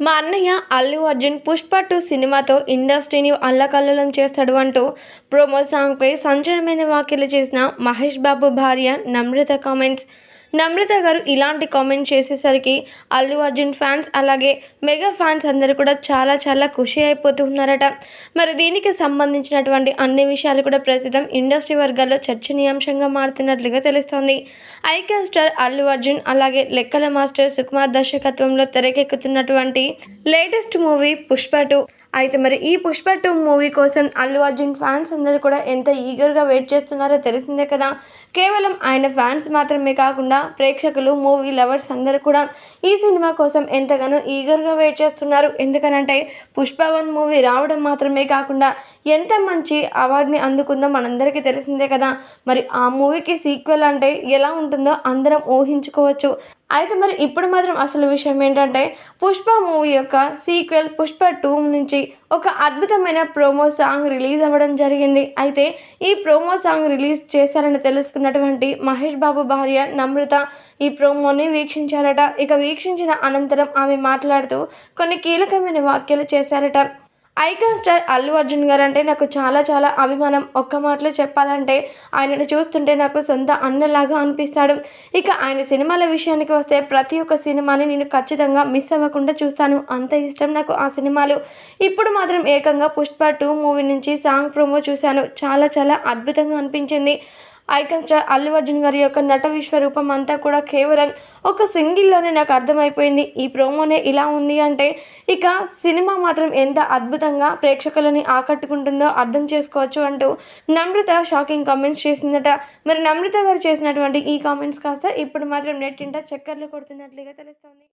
మా అన్నయ్య అల్లు అర్జున్ పుష్ప టూ సినిమాతో ఇండస్ట్రీని అల్లకల్లోలం చేస్తాడు అంటూ ప్రోమో సాంగ్పై సంచలనమైన వ్యాఖ్యలు చేసిన మహేష్ బాబు భార్య నమ్రత కామెంట్స్. నమ్రత గారు ఇలాంటి కామెంట్ చేసేసరికి అల్లు అర్జున్ ఫ్యాన్స్ అలాగే మెగా ఫ్యాన్స్ అందరూ కూడా చాలా చాలా ఖుషి అయిపోతున్నారట మరి దీనికి సంబంధించినటువంటి అన్ని విషయాలు కూడా ప్రస్తుతం ఇండస్ట్రీ వర్గాల్లో చర్చనీయాంశంగా మారుతున్నట్లుగా తెలుస్తోంది. ఐకే స్టార్ అల్లు అర్జున్ అలాగే లెక్కల మాస్టర్ సుకుమార్ దర్శకత్వంలో తెరకెక్కుతున్నటువంటి లేటెస్ట్ మూవీ పుష్ప టూ అయితే మరి ఈ పుష్ప టూ మూవీ కోసం అల్లు అర్జున్ ఫ్యాన్స్ అందరూ కూడా ఎంత ఈగర్గా వెయిట్ చేస్తున్నారో తెలిసిందే కదా. కేవలం ఆయన ఫ్యాన్స్ మాత్రమే కాకుండా ప్రేక్షకులు మూవీ లవర్స్ అందరూ కూడా ఈ సినిమా కోసం ఎంతగానో ఈగర్గా వెయిట్ చేస్తున్నారు. ఎందుకనంటే పుష్ప వన్ మూవీ రావడం మాత్రమే కాకుండా ఎంత మంచి అవార్డుని అందుకుందో మనందరికీ తెలిసిందే కదా. మరి ఆ మూవీకి సీక్వెల్ అంటే ఎలా ఉంటుందో అందరం ఊహించుకోవచ్చు. అయితే మరి ఇప్పుడు మాత్రం అసలు విషయం ఏంటంటే పుష్ప మూవీ యొక్క సీక్వెల్ పుష్ప టూ నుంచి ఒక అద్భుతమైన ప్రోమో సాంగ్ రిలీజ్ అవ్వడం జరిగింది. అయితే ఈ ప్రోమో సాంగ్ రిలీజ్ చేశారని తెలుసుకున్నటువంటి మహేష్ బాబు భార్య నమ్రత ఈ ప్రోమోని వీక్షించారట. ఇక వీక్షించిన అనంతరం ఆమె మాట్లాడుతూ కొన్ని కీలకమైన వ్యాఖ్యలు చేశారట. ఐకాన్ స్టార్ అల్లు అర్జున్ గారు అంటే నాకు చాలా చాలా అభిమానం. ఒక్క మాటలో చెప్పాలంటే ఆయనను చూస్తుంటే నాకు సొంత అన్నలాగా అనిపిస్తాడు. ఇక ఆయన సినిమాల విషయానికి వస్తే ప్రతి ఒక్క సినిమాని నేను ఖచ్చితంగా మిస్ అవ్వకుండా చూస్తాను. అంత ఇష్టం నాకు ఆ సినిమాలు. ఇప్పుడు మాత్రం ఏకంగా పుష్ప టూ మూవీ నుంచి సాంగ్ ప్రోమో చూశాను. చాలా చాలా అద్భుతంగా అనిపించింది. ఐకాన్ స్టార్ అల్లు అర్జున్ గారి యొక్క నట విశ్వరూపం అంతా కూడా కేవలం ఒక సింగిల్లోనే నాకు అర్థమైపోయింది. ఈ ప్రోమోనే ఇలా ఉంది అంటే ఇక సినిమా మాత్రం ఎంత అద్భుతంగా ప్రేక్షకులని ఆకట్టుకుంటుందో అర్థం చేసుకోవచ్చు అంటూ నమ్రత షాకింగ్ కామెంట్స్ చేసిందట. మరి నమ్రత గారు చేసినటువంటి ఈ కామెంట్స్ కాస్త ఇప్పుడు మాత్రం నెట్టింట చక్కర్లు కొడుతున్నట్లుగా తెలుస్తోంది.